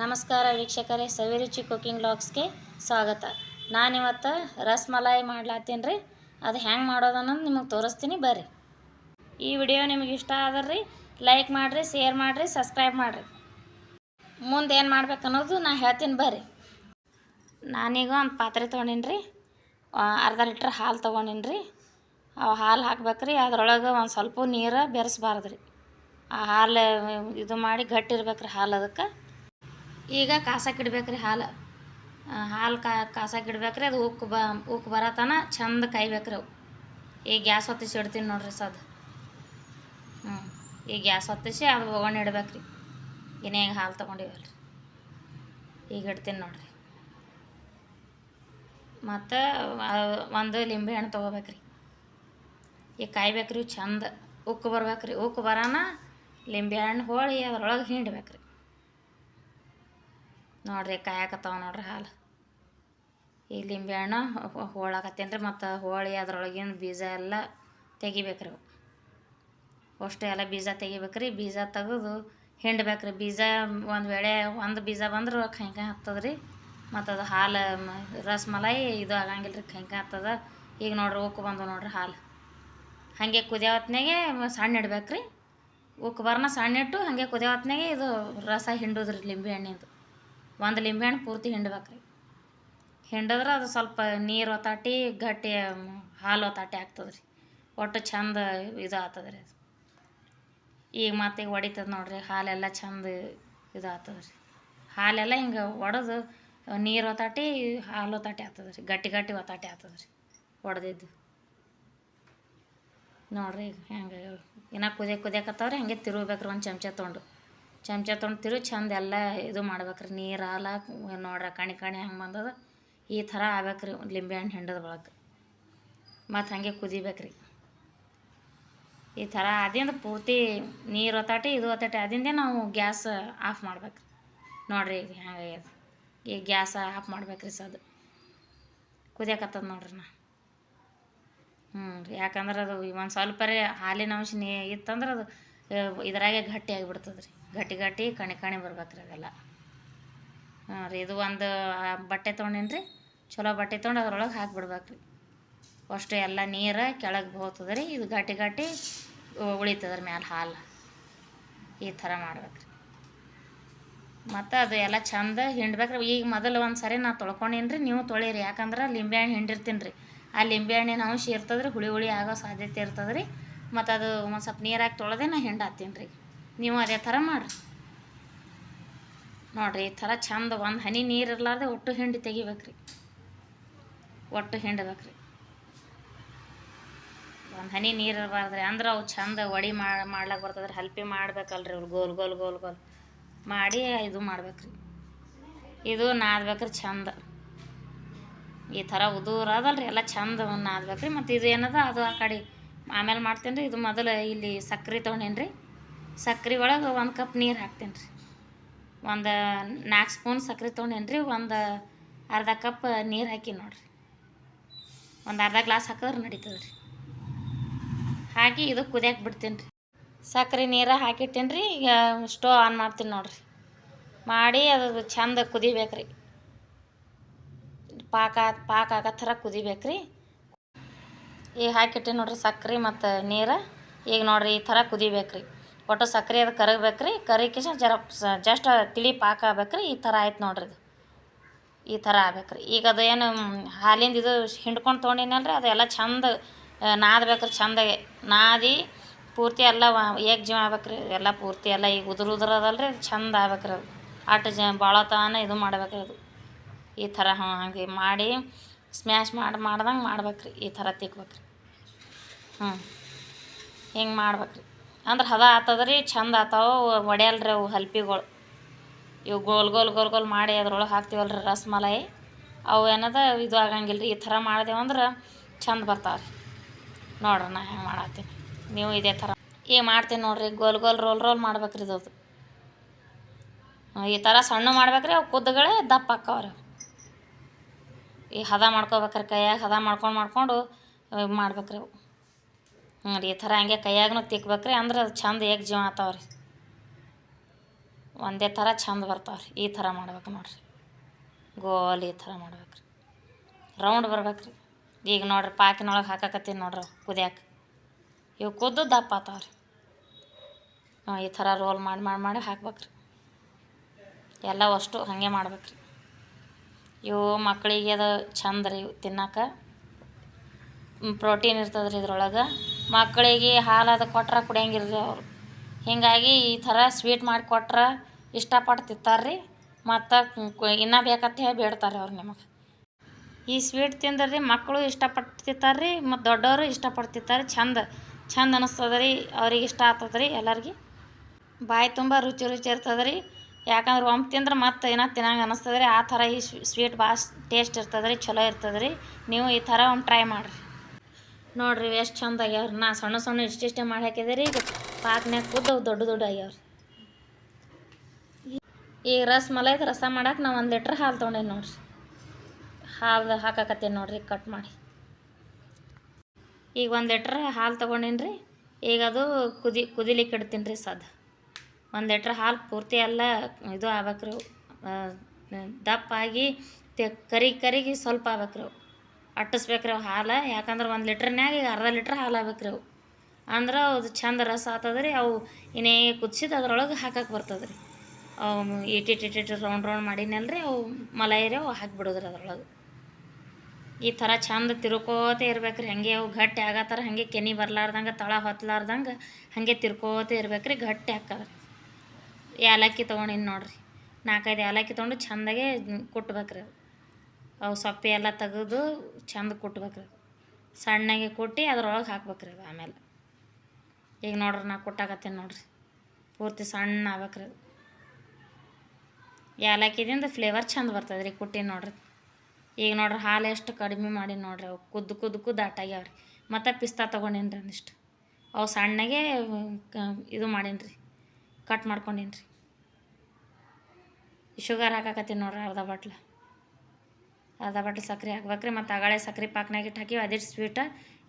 ನಮಸ್ಕಾರ ವೀಕ್ಷಕರೇ, ಸವಿರುಚಿ ಕುಕಿಂಗ್ ಲಾಗ್ಸ್ಗೆ ಸ್ವಾಗತ. ನಾನಿವತ್ತು ರಸ್ಮಲಾಯಿ ಮಾಡ್ಲಾತ್ತೀನಿ ರೀ ಅದು ಹೆಂಗೆ ಮಾಡೋದು ಅನ್ನೋದು ನಿಮಗೆ ತೋರಿಸ್ತೀನಿ ಬರ್ರಿ. ಈ ವಿಡಿಯೋ ನಿಮಗೆ ಇಷ್ಟ ಆದ್ರೆ ಲೈಕ್ ಮಾಡಿರಿ, ಶೇರ್ ಮಾಡಿರಿ, ಸಬ್ಸ್ಕ್ರೈಬ್ ಮಾಡಿರಿ. ಮುಂದೆ ಏನು ಮಾಡ್ಬೇಕು ಅನ್ನೋದು ನಾ ಹೇಳ್ತೀನಿ ಬರ್ರಿ. ನಾನೀಗ ಒಂದು ಪಾತ್ರೆ ತೊಗೊಂಡಿನಿ ರೀ ಅರ್ಧ ಲೀಟ್ರ್ ಹಾಲು ತೊಗೊಂಡಿನಿ ರೀ ಅವು ಹಾಲು ಹಾಕ್ಬೇಕ್ರಿ, ಅದ್ರೊಳಗೆ ಒಂದು ಸ್ವಲ್ಪ ನೀರು ಬೆರೆಸ್ಬಾರ್ದು ರೀ ಆ ಹಾಲು ಇದು ಮಾಡಿ ಗಟ್ಟಿ ಇರ್ಬೇಕ್ರಿ ಹಾಲು ಅದಕ್ಕೆ. ಈಗ ಕಾಸಕ್ಕೆ ಇಡ್ಬೇಕ್ರಿ ಹಾಲು. ಹಾಲು ಕಾ, ಕಾಸಕ್ಕೆ ಇಡ್ಬೇಕ್ರಿ, ಅದು ಉಕ್ಕು ಬ, ಉಕ್ಕು ಬರತನ ಚಂದ ಕಾಯ್ಬೇಕ್ರಿ ಅವು. ಈಗ ಗ್ಯಾಸ್ ಹೊತ್ತಿಸಿ ಇಡ್ತೀನಿ ನೋಡ್ರಿ ಸದ್. ಹ್ಞೂ ಈಗ ಗ್ಯಾಸ್ ಹೊತ್ತಿಸಿ ಅದು ಒಗ್ಗರಣೆ ಇಡ್ಬೇಕ್ರಿ. ಇನ್ನೇ ಈಗ ಹಾಲು ತೊಗೊಂಡಿವಲ್ರಿ. ಈಗ ಇಡ್ತೀನಿ ನೋಡ್ರಿ. ಮತ್ತು ಒಂದು ಲಿಂಬೆ ಹಣ್ಣು ತೊಗೋಬೇಕ್ರಿ. ಈಗ ಕಾಯ್ಬೇಕ್ರಿ ಚಂದ. ಉಕ್ಕು ಬರ್ಬೇಕ್ರಿ. ಉಕ್ಕು ಬರೋಣ ಲಿಂಬೆಹಣ್ಣು ಹೋಳಿ ಅದ್ರೊಳಗೆ ಹಿಂಡ್ಬೇಕ್ರಿ. ನೋಡ್ರಿ ಕಾಯಕತ್ತಾವ ನೋಡ್ರಿ ಹಾಲು. ಈ ಲಿಂಬೆಹಣ್ಣು ಹೋಳಾಕತ್ತೇನೆ ರೀ ಮತ್ತು ಹೋಳಿ ಅದರೊಳಗಿನ ಬೀಜ ಎಲ್ಲ ತೆಗಿಬೇಕ್ರಿ ಅಷ್ಟು ಎಲ್ಲ ಬೀಜ ತೆಗಿಬೇಕ್ರಿ, ಬೀಜ ತೆಗೆದು ಹಿಂಡ್ಬೇಕ್ರಿ. ಬೀಜ ಒಂದು ವೇಳೆ ಒಂದು ಬೀಜ ಬಂದ್ರೆ ಹತ್ತದ ರೀ ಮತ್ತು ಅದು ಹಾಲು ರಸ್ಮಲಾಯಿ ಇದು ಆಗಂಗಿಲ್ಲ ರೀ ಕೈಕ ಹತ್ತದ. ಈಗ ನೋಡ್ರಿ ಉಕ್ಕು ಬಂದವು ನೋಡ್ರಿ ಹಾಲು. ಹಾಗೆ ಕುದಿಯೋ ಹೊತ್ನಾಗೆ ಸಣ್ಣ ಇಡ್ಬೇಕ್ರಿ. ಉಕ್ಕು ಬರ್ನ ಸಣ್ಣ ಇಟ್ಟು ಹಾಗೆ ಕುದಿಯೋ ಹೊತ್ನಾಗೆ ಇದು ರಸ ಹಿಂಡುದ್ರಿ ಲಿಂಬೆ ಹಣ್ಣಿಂದು ಒಂದು ಲಿಂಬೆಹಣ್ಣು ಪೂರ್ತಿ ಹಿಂಡ್ಬೇಕ್ರಿ. ಹಿಂಡಿದ್ರೆ ಅದು ಸ್ವಲ್ಪ ನೀರು ಒತ್ತಾಟಿ ಗಟ್ಟಿ ಹಾಲು ಒತ್ತಾಟಿ ಆಗ್ತದೆ ರೀ ಒಟ್ಟು ಚಂದ ಇದು ಆಗ್ತದೆ ರೀ ಈಗ ಮತ್ತೆ ಈಗ ಒಡಿತದೆ ನೋಡ್ರಿ, ಹಾಲೆಲ್ಲ ಚಂದ ಇದು ಆಗ್ತದೆ ರೀ ಹಾಲೆಲ್ಲ ಹಿಂಗೆ ಒಡೆದು ನೀರು ಒತ್ತಾಟಿ ಹಾಲು ಒತ್ತಾಟಿ ಆಗ್ತದೆ ರೀ ಗಟ್ಟಿ ಗಟ್ಟಿ ಒತ್ತಾಟಿ ಆಗ್ತದೆ ರೀ ಒಡೆದಿದ್ದು. ನೋಡಿರಿ ಈಗ ಹೆಂಗೆ ಇನ್ನು ಕುದಿಯಕ್ಕೆ ಕುದಿಯಕತ್ತವ್ರಿ, ಹಂಗೆ ತಿರುಗ್ಬೇಕ್ರಿ ಒಂದು ಚಮಚ ತೊಗೊಂಡು ಚಮಚ ತೊಗೊಂಡು ತಿರು, ಚಂದ ಎಲ್ಲ ಇದು ಮಾಡ್ಬೇಕ್ರಿ. ನೀರು ಹಾಲ, ನೋಡ್ರಿ ಕಣಿ ಕಣಿ ಹಂಗೆ ಬಂದದ. ಈ ಥರ ಆಗ್ಬೇಕ್ರಿ ಲಿಂಬೆಹಣ್ಣು ಹಿಂಡದ ಒಳಗೆ. ಮತ್ತು ಹಾಗೆ ಕುದಿಬೇಕ್ರಿ. ಈ ಥರ ಅದಿಂದ ಪೂರ್ತಿ ನೀರು ಒತ್ತಾಟಿ, ಇದು ಒತ್ತಾಟಿ ಅದಿಂದೇ ನಾವು ಗ್ಯಾಸ್ ಆಫ್ ಮಾಡ್ಬೇಕು ನೋಡ್ರಿ ಈಗ ಹೆಂಗಾಗ್ಯದ ಈಗ ಗ್ಯಾಸ್ ಆಫ್ ಮಾಡ್ಬೇಕ್ರಿ ಸದು ಕುದಿಯಾಕತ್ತದ ನೋಡ್ರಿ ನಾ. ಹ್ಞೂ ರೀ, ಯಾಕಂದ್ರೆ ಅದು ಒಂದು ಸ್ವಲ್ಪ ರೀ ಹಾಲಿನ ಅಂಶ ನೀ ಇತ್ತಂದ್ರೆ ಅದು ಇದ್ರಾಗೆ ಗಟ್ಟಿ ಆಗಿಬಿಡ್ತದೆ ರೀ ಗಟ್ಟಿ ಗಟ್ಟಿ ಕಣೆ ಕಣೆ ಬರ್ಬೇಕು ರೀ ಅದೆಲ್ಲ. ಹಾಂ ರೀ, ಇದು ಒಂದು ಬಟ್ಟೆ ತೊಗೊಂಡೇನು ರೀ ಚಲೋ ಬಟ್ಟೆ ತೊಗೊಂಡು ಅದ್ರೊಳಗೆ ಹಾಕಿಬಿಡ್ಬೇಕ್ರಿ. ಅಷ್ಟು ಎಲ್ಲ ನೀರು ಕೆಳಗೆ ಹೋಗ್ತದೆ ರೀ ಇದು ಗಟ್ಟಿ ಗಟ್ಟಿ ಉಳಿತದ್ರ ಮ್ಯಾಲೆ ಹಾಲು. ಈ ಥರ ಮಾಡ್ಬೇಕು ರೀ ಮತ್ತು ಅದು ಎಲ್ಲ ಚಂದ ಹಿಂಡ್ಬೇಕ್ರಿ. ಈಗ ಮೊದಲು ಒಂದು ಸರಿ ನಾ ತೊಳ್ಕೊಂಡೇನು ರೀ ನೀವು ತೊಳೀರಿ. ಯಾಕಂದ್ರೆ ಲಿಂಬೆಹಣ್ಣು ಹಿಂಡಿರ್ತೀನಿ ರೀ ಆ ಲಿಂಬೆಹಣ್ಣಿನ ಅಂಶ ಇರ್ತದೆ ರೀ ಹುಳಿ ಹುಳಿ ಆಗೋ ಸಾಧ್ಯತೆ ಇರ್ತದೆ ರೀ ಮತ್ತು ಅದು ಒಂದು ಸ್ವಲ್ಪ ನೀರಾಗಿ ತೊಳೆದೇ ನಾ ಹಿಂಡಾತೀನಿ ರೀ. ನೀವು ಅದೇ ಥರ ಮಾಡಿರಿ. ನೋಡಿರಿ ಈ ಥರ ಚಂದ ಒಂದು ಹನಿ ನೀರು ಇರಲಾರ್ದೆ ಒಟ್ಟು ಹಿಂಡಿ ತೆಗಿಬೇಕ್ರಿ. ಒಟ್ಟು ಹಿಂಡ್ಬೇಕ್ರಿ. ಒಂದು ಹನಿ ನೀರು ಇರಬಾರ್ದ್ರಿ ಅಂದ್ರೆ ಅವು ಚಂದ ಒಡಿ ಮಾಡಿ ಮಾಡ್ಲಾಕ ಬರ್ತದ್ರಿ. ಹಲ್ಪಿ ಮಾಡ್ಬೇಕಲ್ರಿ ಅವ್ರು. Goal goal goal goal. ಮಾಡಿ ಇದು ಮಾಡ್ಬೇಕ್ರಿ. ಇದು ನಾದ್ಬೇಕ್ರಿ ಚಂದ ಈ ಥರ ಉದೂರ ಅದಲ್ರಿ. ಎಲ್ಲ ಚಂದ ನಾದ್ಬೇಕ್ರಿ. ಮತ್ತು ಇದು ಏನದ? ಅದು ಆ ಕಡೆ ಆಮೇಲೆ ಮಾಡ್ತೇನೆ ರೀ ಇದು ಮೊದಲು ಇಲ್ಲಿ ಸಕ್ಕರೆ ತೊಗೊಂಡೇನು ರೀ ಸಕ್ಕರೆ ಒಳಗೆ ಒಂದು ಕಪ್ ನೀರು ಹಾಕ್ತೇನೆ ರೀ ಒಂದು ನಾಲ್ಕು ಸ್ಪೂನ್ ಸಕ್ಕರೆ ತೊಗೊಂಡೇನು ರೀ ಒಂದು ಅರ್ಧ ಕಪ್ ನೀರು ಹಾಕಿ ನೋಡಿರಿ. ಒಂದು ಅರ್ಧ ಗ್ಲಾಸ್ ಹಾಕಿದ್ರೆ ನಡೀತದೆ ರೀ ಹಾಕಿ ಇದು ಕುದಿಯಕ್ಕೆ ಬಿಡ್ತೀನಿ ರೀ ಸಕ್ಕರೆ ನೀರು ಹಾಕಿಟ್ಟೇನಿ ರೀ ಈಗ ಸ್ಟೋವ್ ಆನ್ ಮಾಡ್ತೀನಿ ನೋಡಿರಿ. ಮಾಡಿ ಅದು ಚಂದ ಕುದಿಬೇಕ್ರಿ. ಪಾಕ ಪಾಕ ಆಗೋ ಥರ ಕುದಿಬೇಕ್ರಿ. ಈಗ ಹಾಕಿಟ್ಟು ನೋಡ್ರಿ ಸಕ್ರೆ ಮತ್ತು ನೀರು. ಈಗ ನೋಡ್ರಿ ಈ ಥರ ಕುದಿಬೇಕ್ರಿ. ಒಟ್ಟು ಸಕ್ರೆ ಅದು ಕರಗಬೇಕ್ರಿ. ಕರಿಕಿಶ ಜರ ಜಸ್ಟ್ ತಿಳಿ ಪಾಕ ಆಗ್ಬೇಕ್ರಿ ಈ ಥರ ಆಯ್ತು ನೋಡ್ರಿ ಇದು. ಈ ಥರ ಆಗ್ಬೇಕ್ರಿ. ಈಗ ಅದು ಏನು ಹಾಲಿಂದ ಇದು ಹಿಂಡ್ಕೊಂಡು ತೊಗೊಂಡಿನಲ್ರಿ. ಅದೆಲ್ಲ ಚಂದ ನಾದಬೇಕ್ರಿ ಚಂದಾಗೆ ನಾದಿ ಪೂರ್ತಿ ಎಲ್ಲ ಏಕ್ ಜೀವ ಆಗ್ಬೇಕ್ರಿ. ಎಲ್ಲ ಪೂರ್ತಿ ಎಲ್ಲ ಈಗ ಉದುರು ಉದುರು ರೀ ಚಂದ ಆಗ್ಬೇಕ್ರಿ ಅದು. ಅಟ್ ಜ ಭಾಳ ತಾನೇ ಇದು ಮಾಡ್ಬೇಕ್ರಿ ಅದು. ಈ ಥರ ಹಾಂ ಹಾಗೆ ಮಾಡಿ ಸ್ಮ್ಯಾಶ್ ಮಾಡಿ, ಮಾಡ್ದಂಗೆ ಮಾಡ್ಬೇಕ್ರಿ. ಈ ಥರ ತಿಕ್ಬೇಕ್ರಿ. ಹ್ಞೂ ಹಿಂಗೆ ಮಾಡ್ಬೇಕ್ರಿ? ಅಂದ್ರೆ ಹದ ಆತದ್ರಿ, ಚಂದ ಆತಾವ, ಒಡೆಯಲ್ರಿ ಅವು ಹಲ್ಪಿಗಳು. ಇವು ಗೋಲ್ ಗೋಲ್ ಗೋಲ್ ಗೋಲ್ ಮಾಡಿ ಅದ್ರೊಳಗೆ ಹಾಕ್ತೀವಲ್ಲ ರೀ ರಸ್ಮಲಾಯಿ ಅವು ಏನದ ಇದು ಆಗಂಗಿಲ್ಲ ರೀ ಈ ಥರ ಮಾಡಿದೆವಂದ್ರೆ ಚಂದ ಬರ್ತಾವೆ ರೀ ನೋಡ್ರಿ ನಾ ಹೆಂಗೆ ಮಾಡತ್ತೀನಿ. ನೀವು ಇದೇ ಥರ. ಈಗ ಮಾಡ್ತೀನಿ ನೋಡ್ರಿ, ಗೋಲ್ ಗೋಲ್ ರೋಲ್ ರೋಲ್ ಮಾಡ್ಬೇಕ್ರಿ ಅದು. ಈ ಥರ ಸಣ್ಣ ಮಾಡ್ಬೇಕ್ರಿ, ಅವು ಕುದ್ದಗಳೇ ದಪ್ಪ ಹಾಕವ್ರಿ. ಈ ಹದ ಮಾಡ್ಕೋಬೇಕ್ರಿ ಕೈಯಾಗ, ಹದ ಮಾಡ್ಕೊಂಡು ಮಾಡ್ಕೊಂಡು ಮಾಡ್ಬೇಕ್ರಿ ಅವು. ಹ್ಞೂ ರೀ, ಈ ಥರ ಹಂಗೆ ಕೈಯಾಗನು ತಿಕ್ಬೇಕ್ರಿ, ಅಂದ್ರೆ ಅದು ಚಂದ ಏಕ್ ಜೀವ ಆತಾವ ರೀ ಒಂದೇ ಥರ ಚಂದ ಬರ್ತಾವೆ ರೀ ಈ ಥರ ಮಾಡ್ಬೇಕು ನೋಡಿರಿ. ಗೋಲ್ ಈ ಥರ ಮಾಡ್ಬೇಕು ರೀ ರೌಂಡ್ ಬರ್ಬೇಕು ರೀ ಈಗ ನೋಡ್ರಿ, ಪಾಕಿನೊಳಗೆ ಹಾಕಕತ್ತೀನಿ ನೋಡ್ರಿ ಕುದಿಯಾಕೆ. ಇವು ಕುದ್ದು ದಪ್ಪ ಆತಾವ ರೀ ಹಾಂ ಈ ಥರ ರೋಲ್ ಮಾಡಿ ಮಾಡಿ ಮಾಡಿ ಹಾಕ್ಬೇಕು ರೀ ಎಲ್ಲ ಅಷ್ಟು ಹಾಗೆ ಮಾಡ್ಬೇಕು ರೀ ಇವು ಮಕ್ಕಳಿಗೆ ಅದು ಚಂದ ರೀ ತಿನ್ನಕ್ಕೆ. ಪ್ರೋಟೀನ್ ಇರ್ತದೆ ರೀ ಇದ್ರೊಳಗೆ. ಮಕ್ಕಳಿಗೆ ಹಾಲು ಅದು ಕೊಟ್ರೆ ಕುಡಿಯಂಗಿಲ್ಲ ರೀ ಅವರು. ಹೀಗಾಗಿ ಈ ಥರ ಸ್ವೀಟ್ ಮಾಡಿ ಕೊಟ್ರೆ ಇಷ್ಟಪಟ್ಟು ತಿಂತಾರೆ ರೀ ಮತ್ತು ಇನ್ನೂ ಬೇಕಂತ ಹೇಳಿ ಬೇಡ್ತಾರೆ ಅವ್ರು ನಿಮಗೆ. ಈ ಸ್ವೀಟ್ ತಿಂದ್ರೆ ರೀ ಮಕ್ಕಳು ಇಷ್ಟಪಟ್ಟು ತಿಂತಾರೆ ರೀ ಮತ್ತು ದೊಡ್ಡವರು ಇಷ್ಟಪಟ್ಟು ತಿಂತಾರೆ ಚಂದ ಚಂದ ಅನ್ನಿಸ್ತದೆ ರೀ ಅವ್ರಿಗೆ ಇಷ್ಟ ಆಗ್ತದೆ ರೀ ಎಲ್ಲರಿಗೆ. ಬಾಯಿ ತುಂಬ ರುಚಿ ರುಚಿ ಇರ್ತದೆ ರೀ ಯಾಕಂದ್ರೆ ಒಮ್ಮೆ ತಿಂದ್ರೆ ಮತ್ತೆ ಏನೋ ತಿನ್ನಂಗೆ ಅನ್ನಿಸ್ತದೆ ರೀ ಆ ಥರ ಈ ಸ್ವೀಟ್ ಭಾಳ ಟೇಸ್ಟ್ ಇರ್ತದೆ ರೀ ಚಲೋ ಇರ್ತದೆ ರೀ ನೀವು ಈ ಥರ ಒಮ್ಮೆ ಟ್ರೈ ಮಾಡಿರಿ. ನೋಡಿರಿ ಎಷ್ಟು ಚಂದ ಆಗ್ಯಾವ್ರಿ. ನಾ ಸಣ್ಣ ಸಣ್ಣ ಇಷ್ಟಿಷ್ಟೇ ಮಾಡಿ ಹಾಕಿದೆ ಈಗ ಪಾಕ್ನ್ಯಾಗ ಕುದ್ದವು ದೊಡ್ಡ ದೊಡ್ಡ ಆಗ್ಯಾವ್ರಿ. ಈಗ ರಸ ಮಲೈದು ರಸ ಮಾಡಕ್ಕೆ ನಾವು ಒಂದು ಲೀಟ್ರ್ ಹಾಲು ತೊಗೊಂಡೇನಿ ನೋಡ್ರಿ. ಹಾಲು ಹಾಕಕತ್ತೇನೆ ನೋಡ್ರಿ ಕಟ್ ಮಾಡಿ. ಈಗ ಒಂದು ಲೀಟ್ರ್ ಹಾಲು ತೊಗೊಂಡೇನಿ ರೀ ಈಗ ಅದು ಕುದಿ ಕುದಿಲಿಕ್ಕೆ ಇಡ್ತೀನಿ ರೀ ಸದ್. ಒಂದು ಲೀಟ್ರ್ ಹಾಲು ಪೂರ್ತಿ ಎಲ್ಲ ಇದು ಆಗ್ಬೇಕ್ರಿ ದಪ್ಪಾಗಿ ಕರಿ, ಕರಿಗಿ ಸ್ವಲ್ಪ ಆಗ್ಬೇಕ್ರಿ ಅವು ಅಟ್ಟಿಸ್ಬೇಕ್ರಿ ಅವು ಹಾಲು. ಯಾಕಂದ್ರೆ ಒಂದು ಲೀಟ್ರ್ನ್ಯಾಗ ಈಗ ಅರ್ಧ ಲೀಟ್ರ್ ಹಾಲು ಆಗ್ಬೇಕ್ರಿ ಅವು. ಅಂದ್ರೆ ಅದು ಚಂದ ರಸ ಆತದ ರೀ ಅವು ಇನ್ನೇ ಕುದಿಸಿದ ಅದ್ರೊಳಗೆ ಹಾಕಕ್ಕೆ ಬರ್ತದೆ ರೀ ಅವು ಇಟ್ಟಿಟ್ಟು ಇಟ್ಟಿಟ್ಟು ರೌಂಡ್ ರೌಂಡ್ ಮಾಡಿನಲ್ಲ ರೀ ಅವು ಮಲೈರಿ ಅವು ಹಾಕಿಬಿಡೋದ್ರಿ ಅದರೊಳಗೆ. ಈ ಥರ ಚಂದ ತಿರ್ಕೋತ ಇರ್ಬೇಕು ರೀ ಹಾಗೆ ಅವು ಗಟ್ಟಿ ಆಗತ್ತಾರ, ಹಾಗೆ ಕೆನಿ ಬರ್ಲಾರ್ದಂಗೆ, ತಳ ಹೊತ್ತಲಾರ್ದಂಗೆ ಹಾಗೆ ತಿರ್ಕೋತ ಇರ್ಬೇಕು ರೀ ಗಟ್ಟಿ ಹಾಕದ್ರಿ ಏಲಕ್ಕಿ ತೊಗೊಂಡಿನಿ ನೋಡ್ರಿ. ನಾಲ್ಕೈದು ಏಲಕ್ಕಿ ತೊಗೊಂಡು ಚಂದಾಗೆ ಕುಟ್ಬೇಕ್ರಿ ಅವು ಸೊಪ್ಪು ಎಲ್ಲ ತೆಗೆದು ಚಂದ ಕುಟ್ಬೇಕು ರೀ ಸಣ್ಣಗೆ ಕುಟ್ಟಿ ಅದ್ರೊಳಗೆ ಹಾಕ್ಬೇಕ್ರಿ ಅದು ಆಮೇಲೆ. ಈಗ ನೋಡ್ರಿ ನಾ ಕುಟ್ಟಾಕತ್ತೀನಿ ನೋಡ್ರಿ. ಪೂರ್ತಿ ಸಣ್ಣ ಆಗ್ಬೇಕ್ರಿ ಅದು. ಏಲಕ್ಕಿದಿಂದ ಫ್ಲೇವರ್ ಚಂದ ಬರ್ತದೆ ರೀ ಕುಟ್ಟಿ ನೋಡ್ರಿ. ಈಗ ನೋಡ್ರಿ ಹಾಲು ಎಷ್ಟು ಕಡಿಮೆ ಮಾಡಿ ನೋಡ್ರಿ ಅವು. ಕುದ್ದು ಕುದ್ದು ಕುದ್ದು ಆಟಾಗ್ಯಾವ್ರಿ. ರೀ ಮತ್ತು ಪಿಸ್ತಾ ತೊಗೊಂಡೇನಿ ರೀ ಒಂದಿಷ್ಟು ಅವು ಸಣ್ಣಗೆ ಇದು ಮಾಡೀನಿ ರೀ ಕಟ್ ಮಾಡ್ಕೊಂಡಿನ್ರಿ. ರೀ ಶುಗರ್ ಹಾಕಾಕತ್ತೀನಿ ನೋಡ್ರಿ ಅರ್ಧ ಬಾಟ್ಲ ಅರ್ಧ ಬಾಟ್ಲ್ ಸಕ್ರೆ ಹಾಕ್ಬೇಕ್ರಿ. ಮತ್ತು ಅಗಳೆ ಸಕ್ರೆ ಪಾಕ್ನಾಗ ಇಟ್ಟು ಹಾಕಿವಿ ಅದಿಟ್ಟು ಸ್ವೀಟ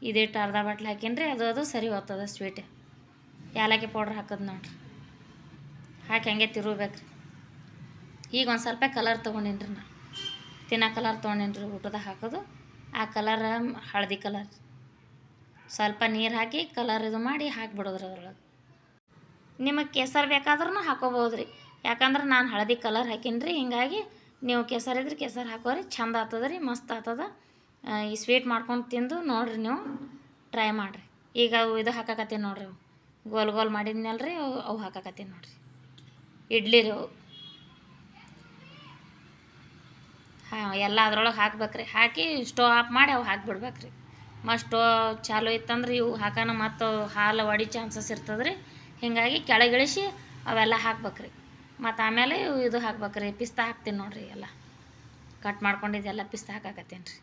ಇದಿಟ್ಟು ಅರ್ಧ ಬಾಟ್ಲ್ ಹಾಕಿನ್ರಿ. ಅದು ಅದು ಸರಿ ಹೋಗ್ತದ ಸ್ವೀಟ್ ಏಲಕ್ಕಿ ಪೌಡ್ರ್ ಹಾಕೋದು ನೋಡ್ರಿ. ಹಾಕಿ ಹಂಗೆ ತಿರುಬೇಕು ರೀ ಈಗ ಒಂದು ಸ್ವಲ್ಪ ಕಲರ್ ತೊಗೊಂಡಿನ್ರಿ ನಾ. ತಿನ್ನೋ ಕಲರ್ ತೊಗೊಂಡಿನ್ರಿ ಊಟದಾಗ ಹಾಕೋದು. ಆ ಕಲರ್ ಹಳದಿ ಕಲರ್ ಸ್ವಲ್ಪ ನೀರು ಹಾಕಿ ಕಲರ್ ಇದು ಮಾಡಿ ಹಾಕಿಬಿಡೋದ್ರಿ ಅದ್ರೊಳಗೆ. ನಿಮಗೆ ಕೇಸರ್ ಬೇಕಾದ್ರೂ ಹಾಕೋಬೋದು ರೀ ಯಾಕಂದ್ರೆ ನಾನು ಹಳದಿ ಕಲರ್ ಹಾಕೀನಿ ರೀ ಹಿಂಗಾಗಿ ನೀವು ಕೇಸರಿ ಇದ್ರೆ ಕೇಸರಿ ಹಾಕೋರಿ, ಚಂದ ಆಗ್ತದ ರೀ ಮಸ್ತ್ ಆಗ್ತದ ಈ ಸ್ವೀಟ್ ಮಾಡ್ಕೊಂಡು ತಿಂದು ನೋಡಿರಿ ನೀವು ಟ್ರೈ ಮಾಡಿರಿ. ಈಗ ಅವು ಇದು ಹಾಕಾಕತ್ತೀನಿ ನೋಡ್ರಿ ಅವು. ಗೋಲ್ ಗೋಲ್ ಮಾಡಿದ್ನಲ್ಲ ರೀ ಅವು ಅವು ಹಾಕಾಕತ್ತೀನಿ ನೋಡ್ರಿ. ಇಡ್ಲಿ ರೀ ಅವು. ಹಾಂ, ಎಲ್ಲ ಅದ್ರೊಳಗೆ ಹಾಕ್ಬೇಕ್ರಿ. ಹಾಕಿ ಸ್ಟವ್ ಆಫ್ ಮಾಡಿ ಅವು ಹಾಕಿಬಿಡ್ಬೇಕ್ರಿ. ಮತ್ತು ಸ್ಟವ್ ಚಾಲು ಇತ್ತಂದ್ರೆ ಇವು ಹಾಕೋಣ ಮತ್ತು ಹಾಲು ಒಡಿ ಚಾನ್ಸಸ್ ಇರ್ತದೆ ರೀ ಹೀಗಾಗಿ ಕೆಳಗಿಳಿಸಿ ಅವೆಲ್ಲ ಹಾಕ್ಬೇಕ್ರಿ. ಮತ್ತು ಆಮೇಲೆ ಇದು ಹಾಕ್ಬೇಕ್ರಿ, ಪಿಸ್ತಾ ಹಾಕ್ತೀನಿ ನೋಡಿರಿ ಎಲ್ಲ. ಕಟ್ ಮಾಡ್ಕೊಂಡಿದ್ದೆಲ್ಲ ಪಿಸ್ತಾ ಹಾಕಾಕತ್ತೀನಿ ರೀ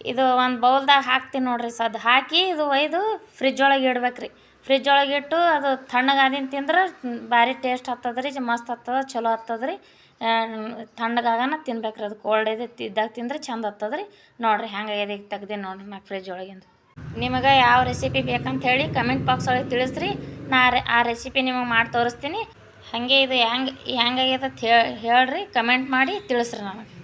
ಇದು ಒಂದು ಬೌಲ್ದಾಗ ಹಾಕ್ತೀನಿ ನೋಡಿರಿ ಸದ್. ಹಾಕಿ ಇದು ಒಯ್ದು ಫ್ರಿಜ್ ಒಳಗೆ ರೀ ಫ್ರಿಜ್ ಒಳಗೆ ಇಟ್ಟು ಅದು ತಣ್ಣಗಾದಿನ ತಿಂದ್ರೆ ಭಾರಿ ಟೇಸ್ಟ್ ಹತ್ತದ ರೀ ಮಸ್ತ್ ಹತ್ತದ, ಚಲೋ ಹತ್ತದ ರೀ ತಣ್ಣಗಾಗನ ತಿನ್ಬೇಕ್ರಿ. ಅದು ಕೋಲ್ಡ್ ಇದೆ ಇದ್ದಾಗ ತಿಂದ್ರೆ ಚಂದ ಹತ್ತದ ರೀ ನೋಡ್ರಿ ಹೆಂಗೆ ಈಗ ತೆಗ್ದೀನಿ ನೋಡಿರಿ ನಾ ಫ್ರಿಜ್ ಒಳಗಿಂದ. ನಿಮಗೆ ಯಾವ ರೆಸಿಪಿ ಬೇಕಂತ ಹೇಳಿ ಕಮೆಂಟ್ ಬಾಕ್ಸ್ ಒಳಗೆ ತಿಳಿಸ್ರಿ. ನಾ ರೆ- ಆ ರೆಸಿಪಿ ನಿಮಗೆ ಮಾಡಿ ತೋರಿಸ್ತೀನಿ. ಹಾಗೆ ಇದು ಹೆಂಗೆ ಹ್ಯಾಂಗಾಗ್ಯದ ಅಂತ ಹೇಳ್ರಿ ಕಮೆಂಟ್ ಮಾಡಿ ತಿಳಿಸ್ರಿ ನನಗೆ